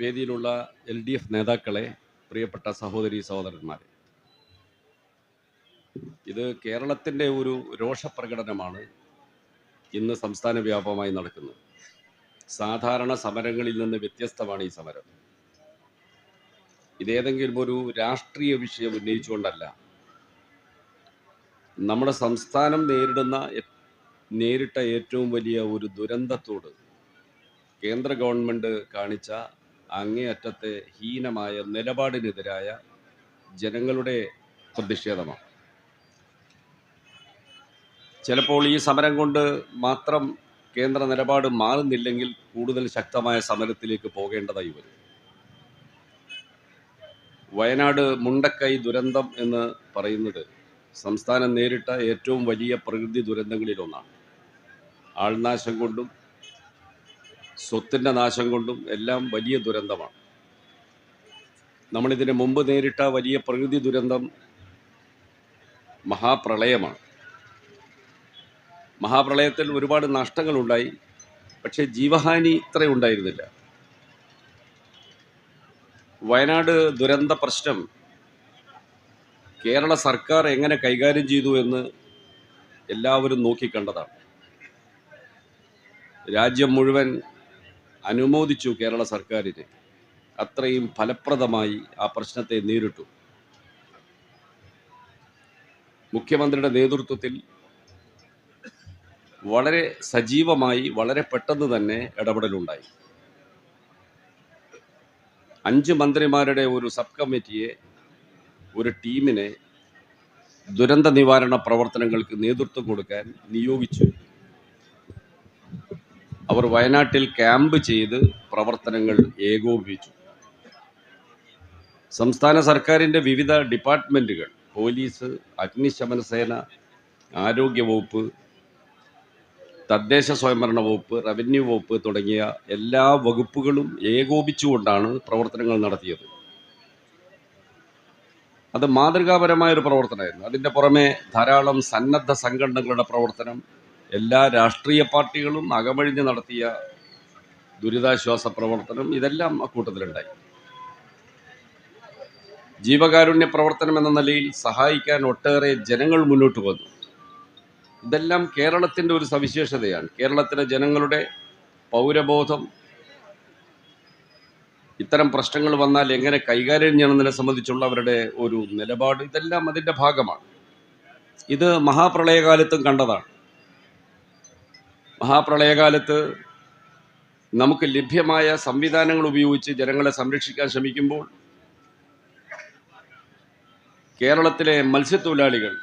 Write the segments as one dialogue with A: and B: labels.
A: വേദിയിലുള്ള L D F നേതാക്കളെ പ്രിയപ്പെട്ട സഹോദരി സഹോദരന്മാരെ ഇത് കേരളത്തിന്റെ ഒരു രോഷപ്രകടനമാണ് ഇന്ന് സംസ്ഥാന വ്യാപകമായി നടക്കുന്നത്. സാധാരണ സമരങ്ങളിൽ നിന്ന് വ്യത്യസ്തമാണ് ഈ സമരം. ഇതേതെങ്കിലും ഒരു രാഷ്ട്രീയ വിഷയം ഉന്നയിച്ചുകൊണ്ടല്ല നമ്മുടെ സംസ്ഥാനം നേരിടുന്ന നേരിട്ട ഏറ്റവും വലിയ ഒരു ദുരന്തത്തോട് കേന്ദ്ര ഗവൺമെന്റ് കാണിച്ച അങ്ങേയറ്റത്തെ ഹീനമായ നിലപാടിനെതിരായ ജനങ്ങളുടെ പ്രതിഷേധമാണ്. ചിലപ്പോൾ ഈ സമരം കൊണ്ട് മാത്രം കേന്ദ്ര നിലപാട് മാറുന്നില്ലെങ്കിൽ കൂടുതൽ ശക്തമായ സമരത്തിലേക്ക് പോകേണ്ടതായി വരും. വയനാട് മുണ്ടക്കൈ ദുരന്തം എന്ന് പറയുന്നത് സംസ്ഥാനം നേരിട്ട ഏറ്റവും വലിയ പ്രകൃതി ദുരന്തങ്ങളിലൊന്നാണ്. ആൾനാശം കൊണ്ടും സ്വത്തിന്റെ നാശം കൊണ്ടും എല്ലാം വലിയ ദുരന്തമാണ്. നമ്മളിതിന് മുമ്പ് നേരിട്ട വലിയ പ്രകൃതി ദുരന്തം മഹാപ്രളയമാണ്. മഹാപ്രളയത്തിൽ ഒരുപാട് നഷ്ടങ്ങളുണ്ടായി പക്ഷേ ജീവഹാനി ഇത്ര ഉണ്ടായിരുന്നില്ല. വയനാട് ദുരന്ത പ്രശ്നം കേരള സർക്കാർ എങ്ങനെ കൈകാര്യം ചെയ്തു എന്ന് എല്ലാവരും നോക്കിക്കണ്ടതാണ്. രാജ്യം മുഴുവൻ അനുമോദിച്ചു കേരള സർക്കാരിനെ. അത്രയും ഫലപ്രദമായി ആ പ്രശ്നത്തെ നേരിട്ടു. മുഖ്യമന്ത്രിയുടെ നേതൃത്വത്തിൽ വളരെ സജീവമായി വളരെ പെട്ടെന്ന് തന്നെ ഇടപെടലുണ്ടായി. അഞ്ച് മന്ത്രിമാരുടെ ഒരു സബ് കമ്മിറ്റിയെ ഒരു ടീമിനെ ദുരന്ത നിവാരണ പ്രവർത്തനങ്ങൾക്ക് നേതൃത്വം കൊടുക്കാൻ നിയോഗിച്ചു. അവർ വയനാട്ടിൽ ക്യാമ്പ് ചെയ്ത് പ്രവർത്തനങ്ങൾ ഏകോപിപ്പിച്ചു. സംസ്ഥാന സർക്കാരിന്റെ വിവിധ ഡിപ്പാർട്ട്മെന്റുകൾ പോലീസ് അഗ്നിശമന സേന ആരോഗ്യ വകുപ്പ് തദ്ദേശ സ്വയംഭരണ വകുപ്പ് റവന്യൂ വകുപ്പ് തുടങ്ങിയ എല്ലാ വകുപ്പുകളും ഏകോപിച്ചുകൊണ്ടാണ് പ്രവർത്തനങ്ങൾ നടത്തിയത്. അത് മാതൃകാപരമായ ഒരു പ്രവർത്തനമായിരുന്നു. അതിന്റെ പുറമെ ധാരാളം സന്നദ്ധ സംഘടനകളുടെ പ്രവർത്തനം എല്ലാ രാഷ്ട്രീയ പാർട്ടികളും അകമഴിഞ്ഞ് നടത്തിയ ദുരിതാശ്വാസ പ്രവർത്തനം ഇതെല്ലാം അക്കൂട്ടത്തിലുണ്ടായി ജീവകാരുണ്യ പ്രവർത്തനം എന്ന നിലയിൽ സഹായിക്കാൻ ഒട്ടേറെ ജനങ്ങൾ മുന്നോട്ട് വന്നു. ഇതെല്ലാം കേരളത്തിന്റെ ഒരു സവിശേഷതയാണ്. കേരളത്തിലെ ജനങ്ങളുടെ പൗരബോധം ഇത്തരം പ്രശ്നങ്ങൾ വന്നാൽ എങ്ങനെ കൈകാര്യം ചെയ്യണമെന്നതിനെ സംബന്ധിച്ചുള്ള അവരുടെ ഒരു നിലപാട് ഇതെല്ലാം അതിന്റെ ഭാഗമാണ്. ഇത് മഹാപ്രളയകാലത്തും കണ്ടതാണ്. മഹാപ്രളയകാലത്ത് നമുക്ക് ലഭ്യമായ സംവിധാനങ്ങൾ ഉപയോഗിച്ച് ജനങ്ങളെ സംരക്ഷിക്കാൻ ശ്രമിക്കുമ്പോൾ കേരളത്തിലെ മത്സ്യത്തൊഴിലാളികൾ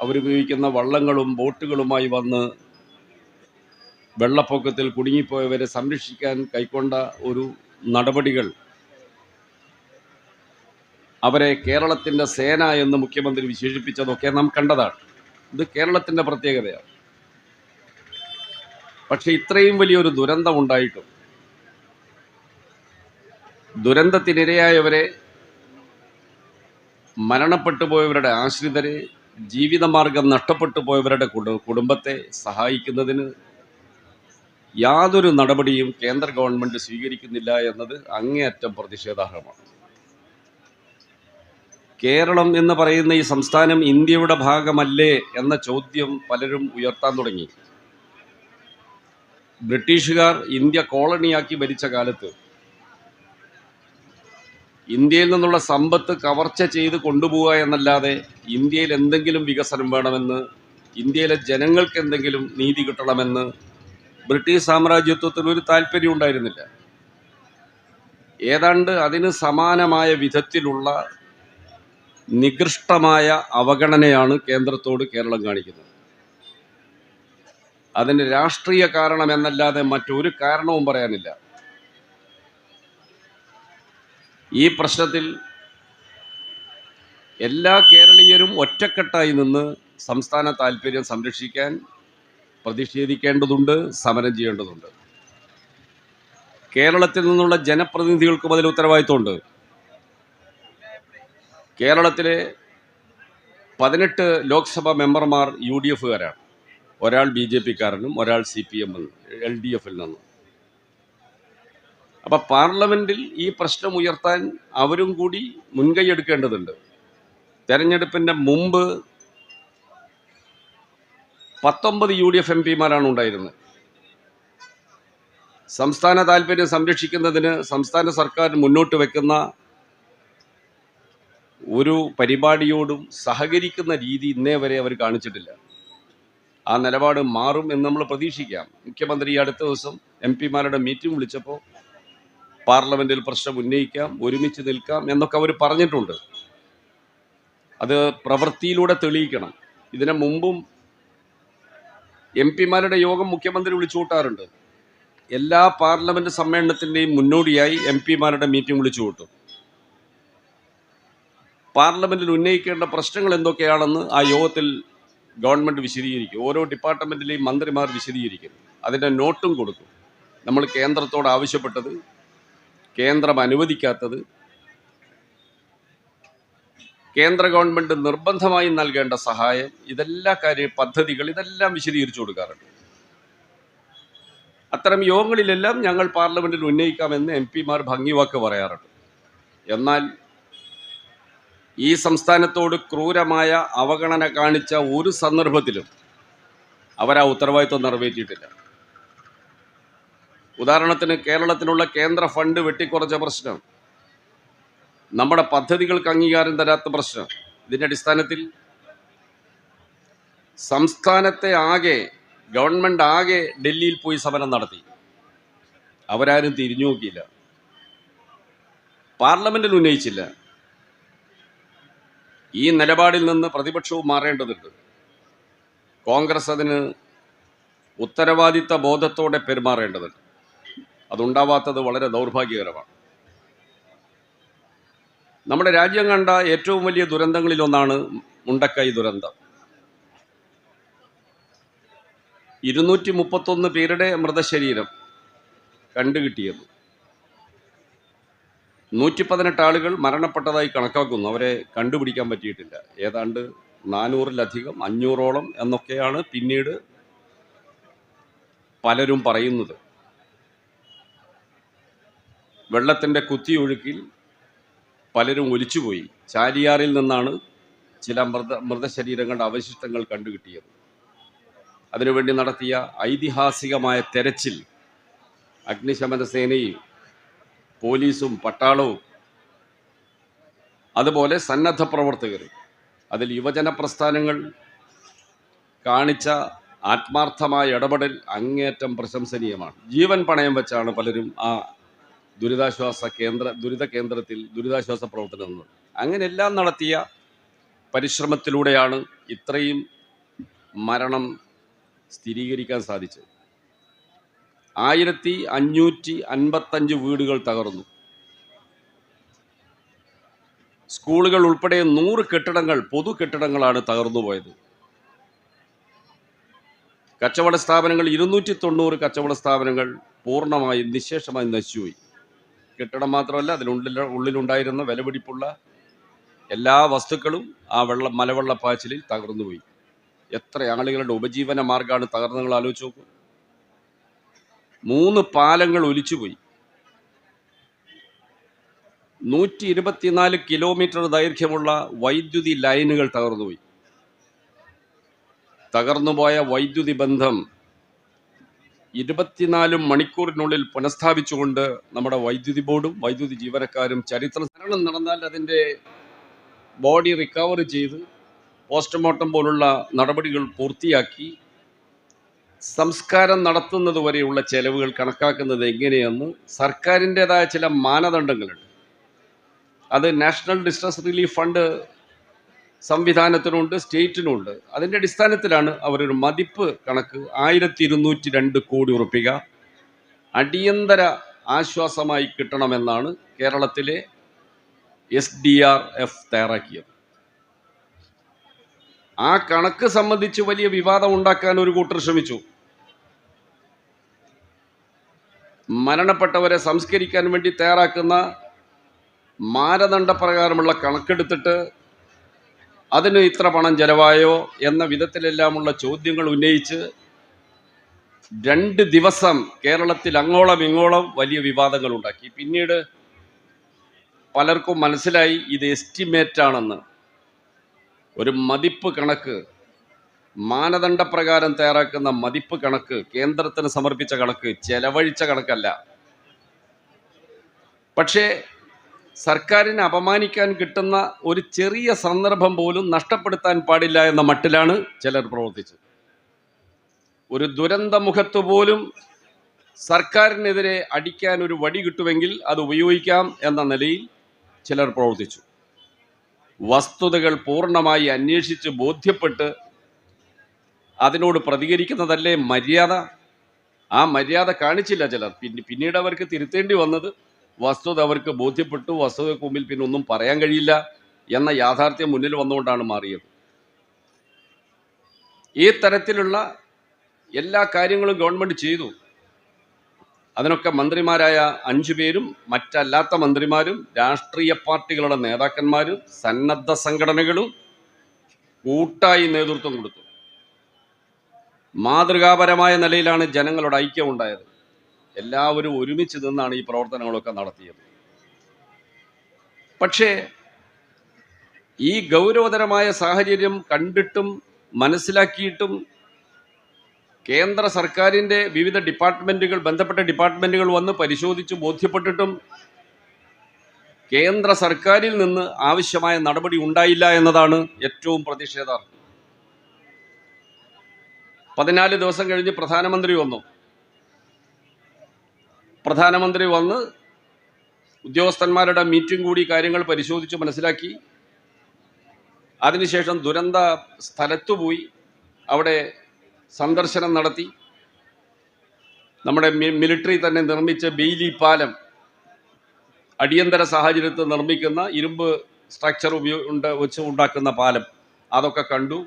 A: അവരുപയോഗിക്കുന്ന വള്ളങ്ങളും ബോട്ടുകളുമായി വന്ന് വെള്ളപ്പൊക്കത്തിൽ കുടുങ്ങിപ്പോയവരെ സംരക്ഷിക്കാൻ കൈക്കൊണ്ട ഒരു നടപടികൾ അവരെ കേരളത്തിന്റെ സേന എന്ന് മുഖ്യമന്ത്രി വിശേഷിപ്പിച്ചതൊക്കെ നാം കണ്ടതാണ്. ഇത് കേരളത്തിന്റെ പ്രത്യേകതയാണ്. പക്ഷെ ഇത്രയും വലിയൊരു ദുരന്തം ഉണ്ടായിട്ടും ദുരന്തത്തിനിരയായവരെ മരണപ്പെട്ടു പോയവരുടെ ആശ്രിതരെ ജീവിതമാർഗം നഷ്ടപ്പെട്ടു പോയവരുടെ കുടുംബത്തെ സഹായിക്കുന്നതിന് യാതൊരു നടപടിയും കേന്ദ്ര ഗവൺമെന്റ് സ്വീകരിക്കുന്നില്ല എന്നത് അങ്ങേയറ്റം പ്രതിഷേധാർഹമാണ്. കേരളം എന്ന് പറയുന്ന ഈ സംസ്ഥാനം ഇന്ത്യയുടെ ഭാഗമല്ലേ എന്ന ചോദ്യം പലരും ഉയർത്താൻ തുടങ്ങി. ബ്രിട്ടീഷുകാർ ഇന്ത്യ കോളണിയാക്കി ഭരിച്ച കാലത്ത് ഇന്ത്യയിൽ നിന്നുള്ള സമ്പത്ത് കവർച്ച ചെയ്ത് കൊണ്ടുപോവുക എന്നല്ലാതെ ഇന്ത്യയിൽ എന്തെങ്കിലും വികസനം വേണമെന്ന് ഇന്ത്യയിലെ ജനങ്ങൾക്ക് എന്തെങ്കിലും നീതി കിട്ടണമെന്ന് ബ്രിട്ടീഷ് സാമ്രാജ്യത്വത്തിന് ഒരു താല്പര്യം ഉണ്ടായിരുന്നില്ല. ഏതാണ്ട് അതിന് സമാനമായ വിധത്തിലുള്ള നികൃഷ്ടമായ അവഗണനയാണ് കേന്ദ്രത്തോട് കേരളം കാണിക്കുന്നത്. അതിന് രാഷ്ട്രീയ കാരണം എന്നല്ലാതെ മറ്റൊരു കാരണവും പറയാനില്ല. ഈ പ്രശ്നത്തിൽ എല്ലാ കേരളീയരും ഒറ്റക്കെട്ടായി നിന്ന് സംസ്ഥാന താല്പര്യം സംരക്ഷിക്കാൻ പ്രതിഷേധിക്കേണ്ടതുണ്ട് സമരം ചെയ്യേണ്ടതുണ്ട്. കേരളത്തിൽ നിന്നുള്ള ജനപ്രതിനിധികൾക്കും അതിൽ ഉത്തരവാദിത്വമുണ്ട്. കേരളത്തിലെ പതിനെട്ട് ലോക്സഭാ മെമ്പർമാർ യു ഡി എഫുകാരാണ്. ഒരാൾ ബി ജെ പിക്കാരനും ഒരാൾ C P M L D എഫിൽ നിന്നും. അപ്പം പാർലമെന്റിൽ ഈ പ്രശ്നം ഉയർത്താൻ അവരും കൂടി മുൻകൈ എടുക്കേണ്ടതുണ്ട്. തെരഞ്ഞെടുപ്പിന്റെ മുമ്പ് പത്തൊമ്പത് യു ഡി എഫ് എം പിമാരാണ് ഉണ്ടായിരുന്നത്. സംസ്ഥാന താല്പര്യം സംരക്ഷിക്കുന്നതിന് സംസ്ഥാന സർക്കാർ മുന്നോട്ട് വെക്കുന്ന ഒരു പരിപാടിയോടും സഹകരിക്കുന്ന രീതി ഇന്നേ വരെ അവർ കാണിച്ചിട്ടില്ല. ആ നിലപാട് മാറും എന്ന് നമ്മൾ പ്രതീക്ഷിക്കാം. മുഖ്യമന്ത്രി ഈ അടുത്ത ദിവസം എം പിമാരുടെ മീറ്റിംഗ് വിളിച്ചപ്പോൾ പാർലമെന്റിൽ പ്രശ്നം ഉന്നയിക്കാം ഒരുമിച്ച് നിൽക്കാം എന്നൊക്കെ അവർ പറഞ്ഞിട്ടുണ്ട്. അത് പ്രവൃത്തിയിലൂടെ തെളിയിക്കണം. ഇതിനു മുമ്പും എം പിമാരുടെ യോഗം മുഖ്യമന്ത്രി വിളിച്ചു കൂട്ടാറുണ്ട്. എല്ലാ പാർലമെന്റ് സമ്മേളനത്തിന്റെയും മുന്നോടിയായി എം പിമാരുടെ മീറ്റിംഗ് വിളിച്ചു കൂട്ടും. പാർലമെന്റിൽ ഉന്നയിക്കേണ്ട പ്രശ്നങ്ങൾ എന്തൊക്കെയാണെന്ന് ആ യോഗത്തിൽ ഗവൺമെന്റ് വിശദീകരിക്കും. ഓരോ ഡിപ്പാർട്ട്മെന്റിലെയും മന്ത്രിമാർ വിശദീകരിക്കും. അതിന്റെ നോട്ടും കൊടുക്കും. നമ്മൾ കേന്ദ്രത്തോട് ആവശ്യപ്പെട്ടത് കേന്ദ്രം അനുവദിക്കാത്തത് കേന്ദ്ര ഗവൺമെന്റ് നിർബന്ധമായി നൽകേണ്ട സഹായം ഇതെല്ലാ കാര്യ പദ്ധതികൾ ഇതെല്ലാം വിശദീകരിച്ചു കൊടുക്കാറുണ്ട്. അത്തരം യോഗങ്ങളിലെല്ലാം ഞങ്ങൾ പാർലമെന്റിൽ ഉന്നയിക്കാമെന്ന് എം പിമാർ ഭംഗിവാക്ക് പറയാറുണ്ട്. എന്നാൽ ഈ സംസ്ഥാനത്തോട് ക്രൂരമായ അവഗണന കാണിച്ച ഒരു സന്ദർഭത്തിലും അവരാ ഉത്തരവാദിത്വം നിറവേറ്റിയിട്ടില്ല. ഉദാഹരണത്തിന് കേരളത്തിനുള്ള കേന്ദ്ര ഫണ്ട് വെട്ടിക്കുറച്ച പ്രശ്നം നമ്മുടെ പദ്ധതികൾക്ക് അംഗീകാരം തരാത്ത പ്രശ്നം ഇതിന്റെ അടിസ്ഥാനത്തിൽ സംസ്ഥാനത്തെ ആകെ ഗവൺമെന്റ് ആകെ ഡൽഹിയിൽ പോയി സമരം നടത്തി. അവരാരും തിരിഞ്ഞു നോക്കിയില്ല. പാർലമെന്റിൽ ഉന്നയിച്ചില്ല. ഈ നിലപാടിൽ നിന്ന് പ്രതിപക്ഷവും മാറേണ്ടതുണ്ട്. കോൺഗ്രസ് അതിന് ഉത്തരവാദിത്ത ബോധത്തോടെ പെരുമാറേണ്ടതുണ്ട്. അതുണ്ടാവാത്തത് വളരെ ദൗർഭാഗ്യകരമാണ്. നമ്മുടെ രാജ്യം കണ്ട ഏറ്റവും വലിയ ദുരന്തങ്ങളിലൊന്നാണ് മുണ്ടക്കൈ ദുരന്തം. ഇരുന്നൂറ്റി മുപ്പത്തൊന്ന് പേരുടെ മൃതശരീരം കണ്ടുകിട്ടിയത്. നൂറ്റി പതിനെട്ട് ആളുകൾ മരണപ്പെട്ടതായി കണക്കാക്കുന്നു. അവരെ കണ്ടുപിടിക്കാൻ പറ്റിയിട്ടില്ല. ഏതാണ്ട് നാനൂറിലധികം അഞ്ഞൂറോളം എന്നൊക്കെയാണ് പിന്നീട് പലരും പറയുന്നത്. വെള്ളത്തിന്റെ കുത്തിയൊഴുക്കിൽ പലരും ഒലിച്ചുപോയി. ചാലിയാറിൽ നിന്നാണ് ചില മൃത മൃതശരീരങ്ങളുടെ അവശിഷ്ടങ്ങൾ കണ്ടുകിട്ടിയത്. അതിനുവേണ്ടി നടത്തിയ ഐതിഹാസികമായ തെരച്ചിൽ അഗ്നിശമന സേനയും പോലീസും പട്ടാളവും. അതുപോലെ സന്നദ്ധ പ്രവർത്തകരും. അതിൽ യുവജന പ്രസ്ഥാനങ്ങൾ കാണിച്ച ആത്മാർത്ഥമായ ഇടപെടൽ അങ്ങേറ്റം പ്രശംസനീയമാണ്. ജീവൻ പണയം വെച്ചാണ് പലരും ആ ദുരിതാശ്വാസ കേന്ദ്ര ദുരിത കേന്ദ്രത്തിൽ ദുരിതാശ്വാസ പ്രവർത്തനം നടന്നത്. അങ്ങനെ എല്ലാം നടത്തിയ പരിശ്രമത്തിലൂടെയാണ് ഇത്രയും മരണം സ്ഥിരീകരിക്കാൻ സാധിച്ചത്. ആയിരത്തി അഞ്ഞൂറ്റി അൻപത്തഞ്ച് വീടുകൾ തകർന്നു. സ്കൂളുകൾ ഉൾപ്പെടെ നൂറ് കെട്ടിടങ്ങൾ പൊതു കെട്ടിടങ്ങളാണ് തകർന്നു പോയത്. കച്ചവട സ്ഥാപനങ്ങൾ ഇരുന്നൂറ്റി തൊണ്ണൂറ് കച്ചവട സ്ഥാപനങ്ങൾ പൂർണമായും നിശേഷമായി നശിച്ചുപോയി. കെട്ടിടം മാത്രമല്ല അതിനുള്ളിൽ ഉള്ളിലുണ്ടായിരുന്ന വിലപിടിപ്പുള്ള എല്ലാ വസ്തുക്കളും ആ വെള്ള മലവെള്ളപ്പാച്ചിലിൽ തകർന്നുപോയി. എത്ര ആളുകളുടെ ഉപജീവന മാർഗമാണ് തകർന്നു നിങ്ങൾ ആലോചിച്ച് നോക്കൂ. മൂന്ന് പാലങ്ങൾ ഒലിച്ചുപോയി. നൂറ്റി ഇരുപത്തിനാല് കിലോമീറ്റർ ദൈർഘ്യമുള്ള വൈദ്യുതി ലൈനുകൾ തകർന്നുപോയി. തകർന്നുപോയ വൈദ്യുതി ബന്ധം ഇരുപത്തിനാല് മണിക്കൂറിനുള്ളിൽ പുനഃസ്ഥാപിച്ചുകൊണ്ട് നമ്മുടെ വൈദ്യുതി ബോർഡും വൈദ്യുതി ജീവനക്കാരും ചരിത്ര മരണം നടന്നാൽ അതിന്റെ ബോഡി റിക്കവർ ചെയ്ത് പോസ്റ്റ്മോർട്ടം പോലുള്ള നടപടികൾ പൂർത്തിയാക്കി. സംസ്കാരം നടത്തുന്നത് വരെയുള്ള ചെലവുകൾ കണക്കാക്കുന്നത് എങ്ങനെയെന്ന് സർക്കാരിന്റെതായ ചില മാനദണ്ഡങ്ങളുണ്ട്. അത് നാഷണൽ ഡിസ്ട്രസ് റിലീഫ് ഫണ്ട് സംവിധാനത്തിനുണ്ട് സ്റ്റേറ്റിനുണ്ട്. അതിന്റെ അടിസ്ഥാനത്തിലാണ് അവരൊരു മതിപ്പ് കണക്ക് ആയിരത്തി ഇരുന്നൂറ്റി രണ്ട് കോടി ഉറപ്പിക. അടിയന്തര ആശ്വാസമായി കിട്ടണമെന്നാണ് കേരളത്തിലെ എസ് ഡി ആർ എഫ് തയ്യാറാക്കിയത്. ആ കണക്ക് സംബന്ധിച്ച് വലിയ വിവാദം ഉണ്ടാക്കാൻ ഒരു കൂട്ടർ ശ്രമിച്ചു. മരണപ്പെട്ടവരെ സംസ്കരിക്കാൻ വേണ്ടി തയ്യാറാക്കുന്ന മാനദണ്ഡപ്രകാരമുള്ള കണക്കെടുത്തിട്ട് അതിന് ഇത്ര പണം ചെലവായോ എന്ന വിധത്തിലെല്ലാമുള്ള ചോദ്യങ്ങൾ ഉന്നയിച്ച് രണ്ട് ദിവസം കേരളത്തിൽ അങ്ങോളം ഇങ്ങോളം വലിയ വിവാദങ്ങൾ ഉണ്ടാക്കി. പിന്നീട് പലർക്കും മനസ്സിലായി ഇത് എസ്റ്റിമേറ്റ് ആണെന്ന്. ഒരു മതിപ്പ് കണക്ക് മാനദണ്ഡപ്രകാരം തയ്യാറാക്കുന്ന മതിപ്പ് കണക്ക് കേന്ദ്രത്തിന് സമർപ്പിച്ച കണക്ക് ചെലവഴിച്ച കണക്കല്ല. പക്ഷേ സർക്കാരിനെ അപമാനിക്കാൻ കിട്ടുന്ന ഒരു ചെറിയ സന്ദർഭം പോലും നഷ്ടപ്പെടുത്താൻ പാടില്ല എന്ന മട്ടിലാണ് ചിലർ പ്രവർത്തിച്ചത്. ഒരു ദുരന്തമുഖത്ത് പോലും സർക്കാരിനെതിരെ അടിക്കാൻ ഒരു വടി കിട്ടുമെങ്കിൽ അത് ഉപയോഗിക്കാം എന്ന നിലയിൽ ചിലർ പ്രവർത്തിച്ചു. വസ്തുതകൾ പൂർണമായി അന്വേഷിച്ച് ബോധ്യപ്പെട്ട് അതിനോട് പ്രതികരിക്കുന്നതല്ലേ മര്യാദ? ആ മര്യാദ കാണിച്ചില്ല ചിലർ. പിന്നെ പിന്നീട് അവർക്ക് തിരുത്തേണ്ടി വന്നത് വസ്തുത അവർക്ക് ബോധ്യപ്പെട്ടു വസ്തുതയ്ക്ക് മുമ്പിൽ പിന്നെ ഒന്നും പറയാൻ കഴിയില്ല എന്ന യാഥാർത്ഥ്യം മുന്നിൽ വന്നുകൊണ്ടാണ് മാറിയത്. ഈ തരത്തിലുള്ള എല്ലാ കാര്യങ്ങളും ഗവൺമെന്റ് ചെയ്തു. അതിനൊക്കെ മന്ത്രിമാരായ അഞ്ചു പേരും മറ്റല്ലാത്ത മന്ത്രിമാരും രാഷ്ട്രീയ പാർട്ടികളുടെ നേതാക്കന്മാരും സന്നദ്ധ സംഘടനകളും കൂട്ടായി നേതൃത്വം കൊടുത്തു. മാതൃകാപരമായ നിലയിലാണ് ജനങ്ങളുടെ ഐക്യം ഉണ്ടായത് എല്ലാവരും ഒരുമിച്ച് നിന്നാണ് ഈ പ്രവർത്തനങ്ങളൊക്കെ നടത്തിയത്. പക്ഷേ ഈ ഗൗരവതരമായ സാഹചര്യം കണ്ടിട്ടും മനസ്സിലാക്കിയിട്ടും കേന്ദ്ര സർക്കാരിന്റെ വിവിധ ഡിപ്പാർട്ട്മെന്റുകൾ ബന്ധപ്പെട്ട ഡിപ്പാർട്ട്മെന്റുകൾ വന്ന് പരിശോധിച്ച് ബോധ്യപ്പെട്ടിട്ടും കേന്ദ്ര സർക്കാരിൽ നിന്ന് ആവശ്യമായ നടപടി ഉണ്ടായില്ല എന്നതാണ് ഏറ്റവും പ്രതിഷേധാർഹം. പതിനാല് ദിവസം കഴിഞ്ഞ് പ്രധാനമന്ത്രി വന്നു. പ്രധാനമന്ത്രി വന്ന് ഉദ്യോഗസ്ഥന്മാരുടെ മീറ്റിംഗ് കൂടി കാര്യങ്ങൾ പരിശോധിച്ച് മനസ്സിലാക്കി. അതിനുശേഷം ദുരന്ത സ്ഥലത്തു പോയി അവിടെ സന്ദർശനം നടത്തി. നമ്മുടെ മിലിറ്ററി തന്നെ നിർമ്മിച്ച ബെയിലി പാലം അടിയന്തര സാഹചര്യത്തിൽ നിർമ്മിക്കുന്ന ഇരുമ്പ് സ്ട്രക്ചർ ഉപയോഗ വെച്ച് ഉണ്ടാക്കുന്ന പാലം. അതൊക്കെ കണ്ടു.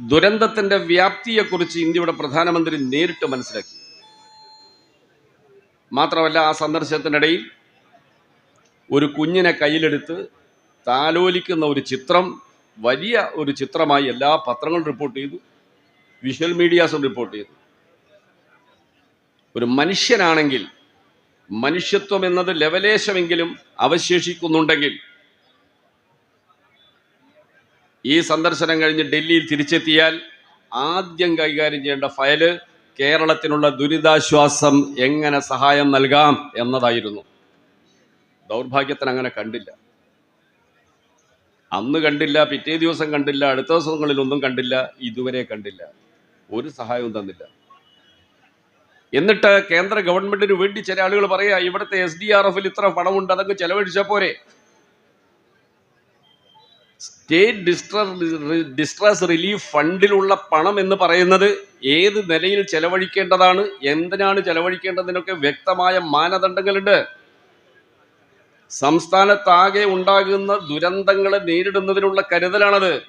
A: ദുരന്തത്തിന്റെ വ്യാപ്തിയെക്കുറിച്ച് ഇന്ത്യയുടെ പ്രധാനമന്ത്രി നേരിട്ട് മനസ്സിലാക്കി. മാത്രമല്ല ആ സന്ദർശനത്തിനിടയിൽ ഒരു കുഞ്ഞിനെ കയ്യിലെടുത്ത് താലോലിക്കുന്ന ഒരു ചിത്രം വലിയ ഒരു ചിത്രമായി എല്ലാ പത്രങ്ങളും റിപ്പോർട്ട് ചെയ്തു വിഷ്വൽ മീഡിയാസും റിപ്പോർട്ട് ചെയ്തു. ഒരു മനുഷ്യനാണെങ്കിൽ മനുഷ്യത്വം എന്നത് ലവലേശമെങ്കിലും അവശേഷിക്കുന്നുണ്ടെങ്കിൽ ഈ സന്ദർശനം കഴിഞ്ഞ് ഡൽഹിയിൽ തിരിച്ചെത്തിയാൽ ആദ്യം കൈകാര്യം ചെയ്യേണ്ട ഫയൽ കേരളത്തിനുള്ള ദുരിതാശ്വാസം എങ്ങനെ സഹായം നൽകാം എന്നതായിരുന്നു. ദൗർഭാഗ്യത്തിന് അങ്ങനെ കണ്ടില്ല. അന്ന് കണ്ടില്ല പിറ്റേ ദിവസം കണ്ടില്ല അടുത്ത ദിവസങ്ങളിലൊന്നും കണ്ടില്ല ഇതുവരെ കണ്ടില്ല. ഒരു സഹായവും തന്നില്ല. എന്നിട്ട് കേന്ദ്ര ഗവൺമെന്റിന് വേണ്ടി ചില ആളുകൾ പറയാ ഇവിടുത്തെ എസ് ഡി ആർ എഫിൽ ഇത്ര പണമുണ്ട് അതങ്ങ് ചെലവഴിച്ചാൽ പോരെ. സ്റ്റേറ്റ് ഡിസ്ട്രസ് ഡിസ്ട്രസ് റിലീഫ് ഫണ്ടിലുള്ള പണം എന്ന് പറയുന്നത് ഏത് നിലയിൽ ചെലവഴിക്കേണ്ടതാണ് എന്തിനാണ് ചെലവഴിക്കേണ്ടതിനൊക്കെ വ്യക്തമായ മാനദണ്ഡങ്ങളുണ്ട്. സംസ്ഥാനത്താകെ ഉണ്ടാകുന്ന ദുരന്തങ്ങളെ നേരിടുന്നതിനുള്ള കരുതലാണത്.